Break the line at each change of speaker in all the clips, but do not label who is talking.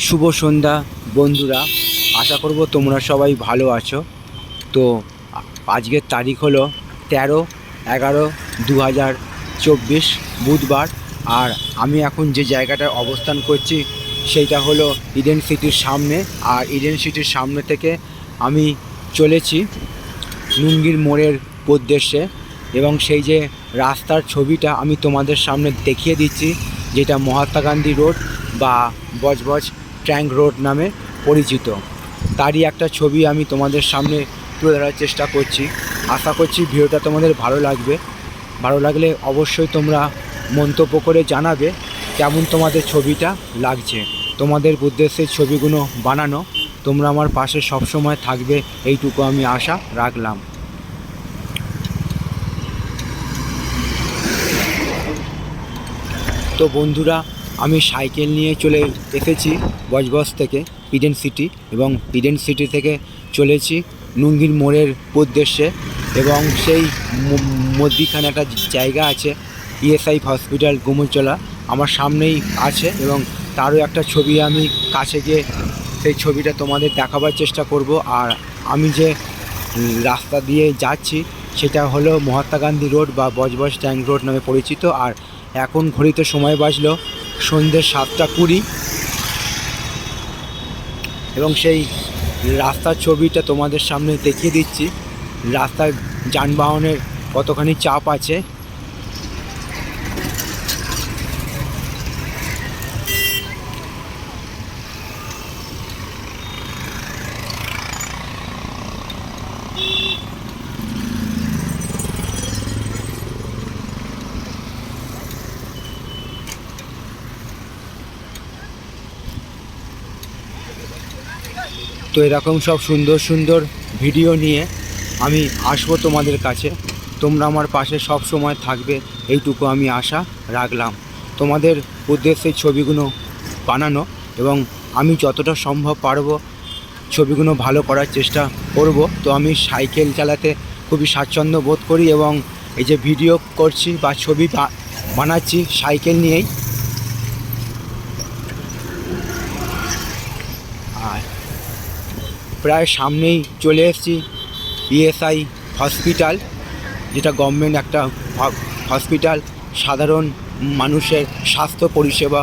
শুভ সন্ধ্যা, বন্ধুরা। আশা করব তোমরা সবাই ভালো আছো। তো, আজকের তারিখ হলো তেরো এগারো দু হাজার চব্বিশ, বুধবার। আর আমি এখন যে জায়গাটায় অবস্থান করছি, সেইটা হলো ইডেন সিটির সামনে। আর ইডেন সিটির সামনে থেকে আমি চলেছি নুঙ্গির মোড়ের উদ্দেশ্যে। এবং সেই যে রাস্তার ছবিটা আমি তোমাদের সামনে দেখিয়ে দিচ্ছি, যেটা মহাত্মা গান্ধী রোড বা বজবজ ট্যাঙ্ক রোড নামে পরিচিত। তারই একটা ছবি আমি তোমাদের সামনে তুলে ধরার চেষ্টা করছি। আশা করছি ভিডিওটা তোমাদের ভালো লাগবে। ভালো লাগলে অবশ্যই তোমরা মন্তব্য করে জানাবে কেমন তোমাদের ছবিটা লাগছে। তোমাদের উদ্দেশ্যে ছবিগুলো বানানো। তোমরা আমার পাশে সবসময় থাকবে, এইটুকু আমি আশা রাখলাম। তো বন্ধুরা আমি সাইকেল নিয়ে চলে এসেছি বজবজ থেকে ইডেন সিটি এবং ইডেন সিটি থেকে চলেছি নুঙ্গির মোড়ের উদ্দেশ্যে এবং সেই মধ্যিখানে একটা জায়গা আছে ইএসআই হসপিটাল গুমুরচলা। আমার সামনেই আছে এবং তারও একটা ছবি আমি কাছে গিয়ে সেই ছবিটা তোমাদের দেখাবার চেষ্টা করব। আর আমি যে রাস্তা দিয়ে যাচ্ছি সেটা হলো মহাত্মা গান্ধী রোড বা বজবজ ট্যাঙ্ক রোড নামে পরিচিত। আর এখন ঘড়িতে সময় বাজলো সন্ধ্যে সাতটা কুড়ি। এবং সেই রাস্তার ছবিটা তোমাদের সামনে দেখিয়ে দিচ্ছি। রাস্তার যানবাহনের কতখানি চাপ আছে। তো এরকম সব সুন্দর সুন্দর ভিডিও নিয়ে আমি আসব তোমাদের কাছে। তোমরা আমার পাশে সব সময় থাকবে, এইটুকু আমি আশা রাখলাম। তোমাদের উদ্দেশ্যে ছবিগুলো বানানো এবং আমি যতটা সম্ভব পারব ছবিগুলো ভালো করার চেষ্টা করব। তো আমি সাইকেল চালাতে খুবই স্বাচ্ছন্দ্য বোধ করি এবং এই যে ভিডিও করছি বা ছবি বানাচ্ছি সাইকেল নিয়েই প্রায় সামনেই চলে এসেছি ইএসআই হসপিটাল যেটা গভর্নমেন্ট একটা হসপিটাল সাধারণ মানুষের স্বাস্থ্য পরিষেবা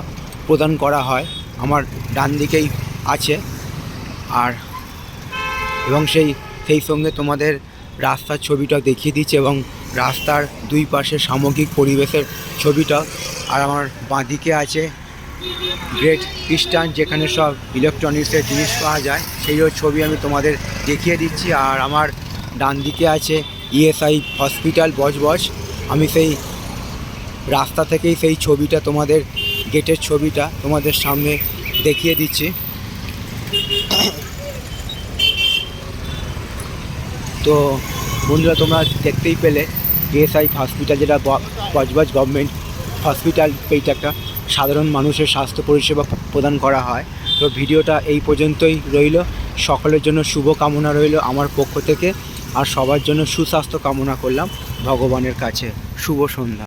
প্রদান করা হয়, আমার ডান দিকেই আছে। আর, এবং সেই সেই সঙ্গে তোমাদের রাস্তার ছবিটা দেখিয়ে দিচ্ছে এবং রাস্তার দুই পাশে সামগ্রিক পরিবেশের ছবিটা, আর আমার বাঁদিকে আছে গ্রেট ইস্টার্ন যেখানে সব ইলেকট্রনিক্সের জিনিস পাওয়া যায় সেইও ছবি আমি তোমাদের দেখিয়ে দিচ্ছি। আর আমার ডান দিকে আছে ইএসআই হসপিটাল বজবজ আমি সেই রাস্তা থেকেই সেই ছবিটা তোমাদের, গেটের ছবিটা তোমাদের সামনে দেখিয়ে দিচ্ছি। তো বন্ধুরা, তোমরা দেখতেই পেলে ইএসআই হসপিটাল যেটা বজবজ গভর্নমেন্ট হসপিটাল এইটা একটা সাধারণ মানুষের স্বাস্থ্য পরিষেবা প্রদান করা হয়। তো ভিডিওটা এই পর্যন্তই রইল। সকলের জন্য শুভ কামনা রইল আমার পক্ষ থেকে। আর সবার জন্য সুস্বাস্থ্য কামনা করলাম ভগবানের কাছে। শুভ সন্ধ্যা।